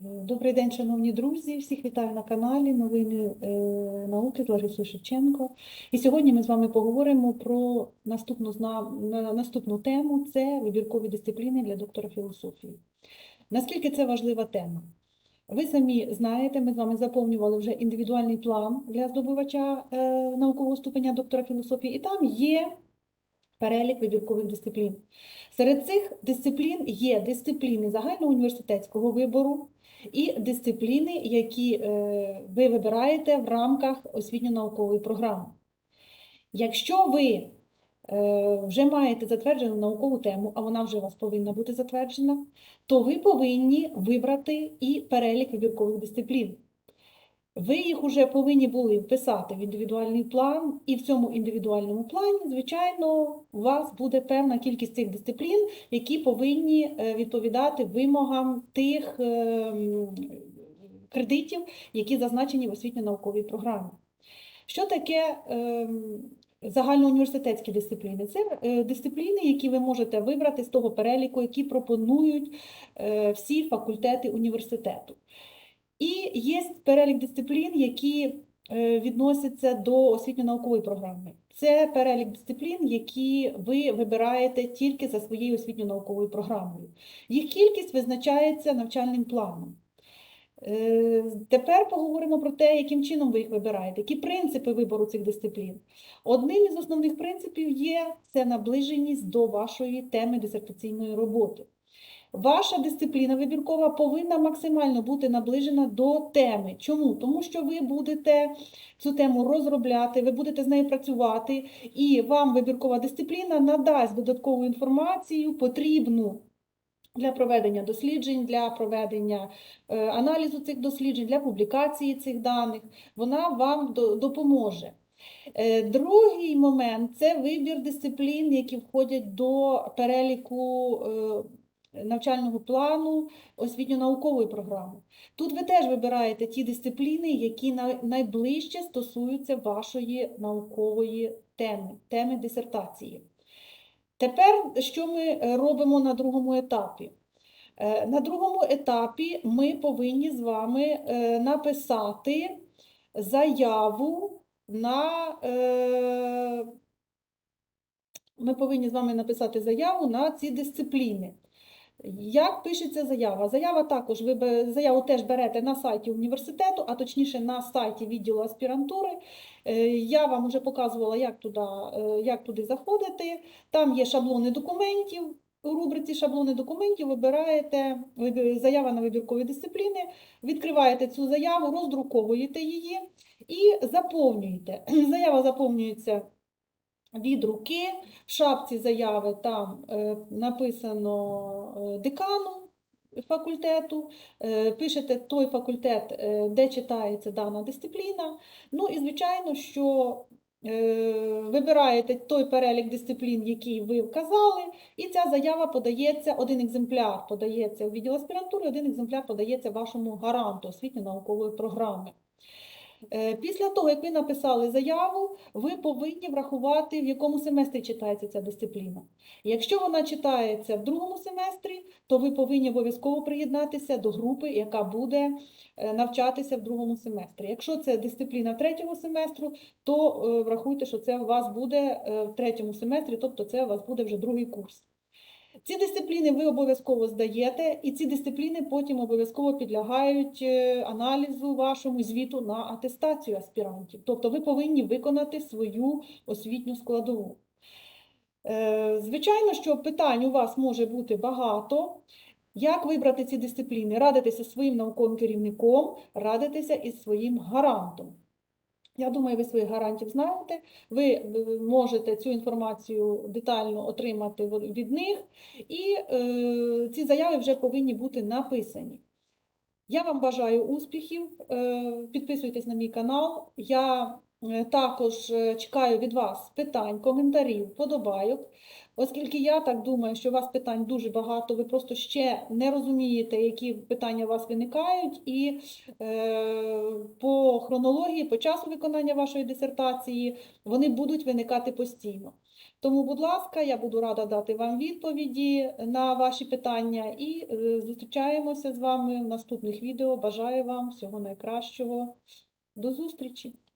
Добрий день, шановні друзі! Всіх вітаю на каналі Новини е, науки з Ларисою Шевченко. І сьогодні ми з вами поговоримо про наступну, наступну тему це вибіркові дисципліни для доктора філософії. Наскільки це важлива тема? Ви самі знаєте, ми з вами заповнювали вже індивідуальний план для здобувача е, наукового ступеня доктора філософії, і там є перелік вибіркових дисциплін. Серед цих дисциплін є дисципліни загальноуніверситетського вибору і дисципліни, які е, ви вибираєте в рамках освітньо-наукової програми. Якщо ви е, вже маєте затверджену наукову тему, а вона вже у вас повинна бути затверджена, то ви повинні вибрати і перелік вибіркових дисциплін. Ви їх вже повинні були вписати в індивідуальний план, і в цьому індивідуальному плані, звичайно, у вас буде певна кількість цих дисциплін, які повинні е, відповідати вимогам тих е, кредитів, які зазначені в освітньо-науковій програмі. Що таке ем, загальноуніверситетські дисципліни? Це е, дисципліни, які ви можете вибрати з того переліку, які пропонують е, всі факультети університету. І є перелік дисциплін, які е, відносяться до освітньо-наукової програми. Це перелік дисциплін, які ви вибираєте тільки за своєю освітньо-науковою програмою. Їх кількість визначається навчальним планом. Е, Тепер поговоримо про те, яким чином ви їх вибираєте, які принципи вибору цих дисциплін. Одним із основних принципів є це наближеність до вашої теми дисертаційної роботи. Ваша дисципліна вибіркова повинна максимально бути наближена до теми. Чому? Тому що ви будете цю тему розробляти, ви будете з нею працювати, і вам вибіркова дисципліна надасть додаткову інформацію, потрібну для проведення досліджень, для проведення е, аналізу цих досліджень, для публікації цих даних. Вона вам до- допоможе. Е, Другий момент це вибір дисциплін, які входять до переліку е, навчального плану освітньо-наукової програми. Тут ви теж вибираєте ті дисципліни, які найближче стосуються вашої наукової теми, теми дисертації. Тепер, що ми робимо на другому етапі? Е, На другому етапі ми повинні з вами е, написати заяву на е, ми повинні з вами написати заяву на ці дисципліни. Як пишеться заява? Заява також ви заяву теж берете на сайті університету, а точніше на сайті відділу аспірантури. Е, Я вам вже показувала, як туди, е, як туди заходити. Там є шаблони документів. У рубриці шаблони документів вибираєте заява на вибіркові дисципліни, відкриваєте цю заяву, роздруковуєте її і заповнюєте. Заява заповнюється від руки. В шапці заяви там е, написано е, декану факультету, е, пишете той факультет, де читається дана дисципліна. Ну і звичайно, що вибираєте той перелік дисциплін, який ви вказали, і ця заява подається, один екземпляр подається у відділ аспірантури, один екземпляр подається вашому гаранту освітньо-наукової програми. Е, Після того, як ви написали заяву, ви повинні врахувати, в якому семестрі читається ця дисципліна. Якщо вона читається в другому семестрі, то ви повинні обов'язково приєднатися до групи, яка буде е, навчатися в другому семестрі. Якщо це дисципліна третього семестру, то е, врахуйте, що це у вас буде в третьому семестрі, тобто це у вас буде вже другий курс. Ці дисципліни ви обов'язково здаєте, і ці дисципліни потім обов'язково підлягають е, аналізу вашому звіту на атестацію аспірантів. Тобто ви повинні виконати свою освітню складову. Е, Звичайно, що питань у вас може бути багато. Як вибрати ці дисципліни? Радитися своїм науковим керівником, радитися із своїм гарантом. Я думаю, ви своїх гарантів знаєте. Ви е, можете цю інформацію детально отримати від них, і е, ці заяви вже повинні бути написані. Я вам бажаю успіхів. е, Підписуйтесь на мій канал. Я також е, чекаю від вас питань, коментарів, подобайок. Оскільки я так думаю, що у вас питань дуже багато, ви просто ще не розумієте, які питання у вас виникають, і е, по хронології, по часу виконання вашої дисертації вони будуть виникати постійно. Тому, будь ласка, я буду рада дати вам відповіді на ваші питання і е, зустрічаємося з вами в наступних відео. Бажаю вам всього найкращого. До зустрічі!